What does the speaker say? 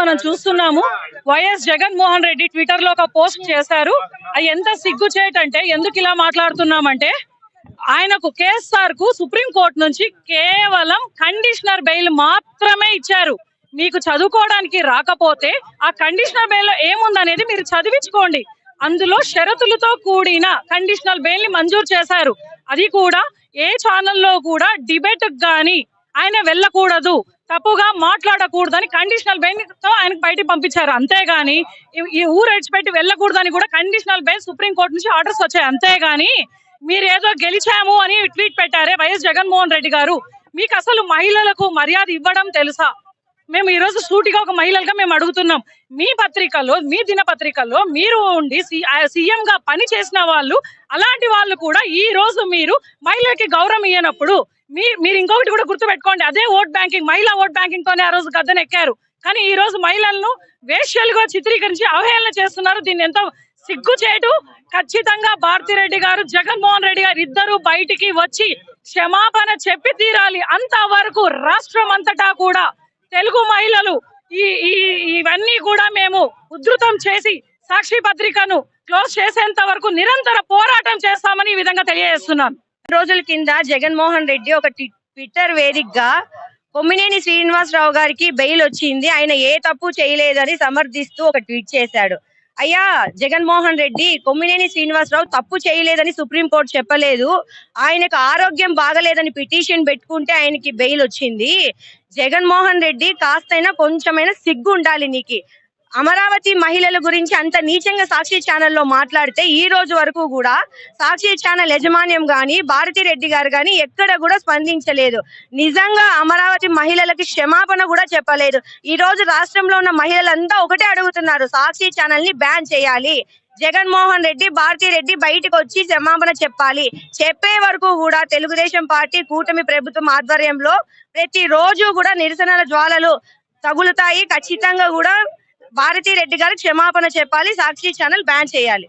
మనం చూస్తున్నాము. వైఎస్ జగన్మోహన్ రెడ్డి ట్విట్టర్లో ఒక పోస్ట్ చేశారు. అది ఎంత సిగ్గు చేయటంటే ఎందుకు ఇలా మాట్లాడుతున్నామంటే ఆయనకు కేఎస్ఆర్కు సుప్రీం కోర్టు నుంచి కేవలం కండిషనర్ బెయిల్ మాత్రమే ఇచ్చారు. మీకు చదువుకోవడానికి రాకపోతే ఆ కండిషనర్ బెయిల్లో ఏముందనేది మీరు చదివించుకోండి. అందులో షరతులతో కూడిన కండిషనల్ బెయిల్ని మంజూరు చేశారు. అది కూడా ఏ ఛానల్లో కూడా డిబేట్ గాని ఆయన వెళ్ళకూడదు. తప్పుగా మాట్లాడకూడదని కండిషనల్ బెయిల్తో ఆయనకు బయటికి పంపించారు. అంతేగాని ఈ- ఈ ఊరు విడిచిపెట్టి వెళ్ళకూడదని కూడా కండిషనల్ బెయిల్ సుప్రీం కోర్టు నుంచి ఆర్డర్స్ వచ్చాయి. అంతేగాని మీరు ఏదో గెలిచాము అని ట్వీట్ పెట్టారే వైఎస్ జగన్మోహన్ రెడ్డి గారు. మీకు అసలు మహిళలకు మర్యాద ఇవ్వడం తెలుసా? మేము ఈ రోజు సూటిగా ఒక మహిళలుగా మేము అడుగుతున్నాం. మీ పత్రికలో మీ దినపత్రికల్లో మీరు ఉండి సీఎం గా పని చేసిన వాళ్ళు అలాంటి వాళ్ళు కూడా ఈ రోజు మీరు మహిళలకి గౌరవం ఇయ్యనప్పుడు మీ మీరు ఇంకొకటి కూడా గుర్తుపెట్టుకోండి. అదే ఓట్ బ్యాంకింగ్ మహిళా ఓట్ బ్యాంకింగ్ తోనే ఆ రోజు గద్దెన ఎక్కారు. కానీ ఈ రోజు మహిళలను వేష్యలుగా చిత్రీకరించి అవహేళన చేస్తున్నారు. దీన్ని ఎంతో సిగ్గు చేయటు ఖచ్చితంగా భారతిరెడ్డి గారు జగన్మోహన్ రెడ్డి గారు ఇద్దరు బయటికి వచ్చి క్షమాపణ చెప్పి తీరాలి. అంతవరకు రాష్ట్రం అంతటా కూడా తెలుగు మహిళలు ఈ ఈ ఇవన్నీ కూడా మేము ఉధృతం చేసి సాక్షి పత్రికను క్లోజ్ చేసేంత వరకు నిరంతర పోరాటం చేస్తామని ఈ విధంగా తెలియజేస్తున్నాను రోజుల కింద జగన్మోహన్ రెడ్డి ఒక ట్విట్టర్ వేదికగా కొమ్మినేని శ్రీనివాసరావు గారికి బెయిల్ వచ్చింది. ఆయన ఏ తప్పు చేయలేదని సమర్థిస్తూ ఒక ట్వీట్ చేశాడు. అయ్యా జగన్మోహన్ రెడ్డి కొమ్మినేని శ్రీనివాసరావు తప్పు చేయలేదని సుప్రీంకోర్టు చెప్పలేదు. ఆయనకు ఆరోగ్యం బాగలేదని పిటిషన్ పెట్టుకుంటే ఆయనకి బెయిల్ వచ్చింది. జగన్మోహన్ రెడ్డి కాస్తైనా కొంచెమైనా సిగ్గు ఉండాలి నీకు. అమరావతి మహిళల గురించి అంత నీచంగా సాక్షి ఛానల్లో మాట్లాడితే ఈ రోజు వరకు కూడా సాక్షి ఛానల్ యజమాన్యం గాని భారతిరెడ్డి గారు గాని ఎక్కడ కూడా స్పందించలేదు. నిజంగా అమరావతి మహిళలకి క్షమాపణ కూడా చెప్పలేదు. ఈ రోజు రాష్ట్రంలో ఉన్న మహిళలంతా ఒకటే అడుగుతున్నారు సాక్షి ఛానల్ని బ్యాన్ చేయాలి. జగన్మోహన్ రెడ్డి భారతీ రెడ్డి బయటకు వచ్చి క్షమాపణ చెప్పాలి. చెప్పే వరకు కూడా తెలుగుదేశం పార్టీ కూటమి ప్రభుత్వం ఆధ్వర్యంలో ప్రతి రోజు కూడా నిరసనల జ్వాలలు తగులుతాయి. ఖచ్చితంగా కూడా భారతీ రెడ్డి గారు క్షమాపణ చెప్పాలి సాక్షి ఛానల్ బ్యాన్ చేయాలి.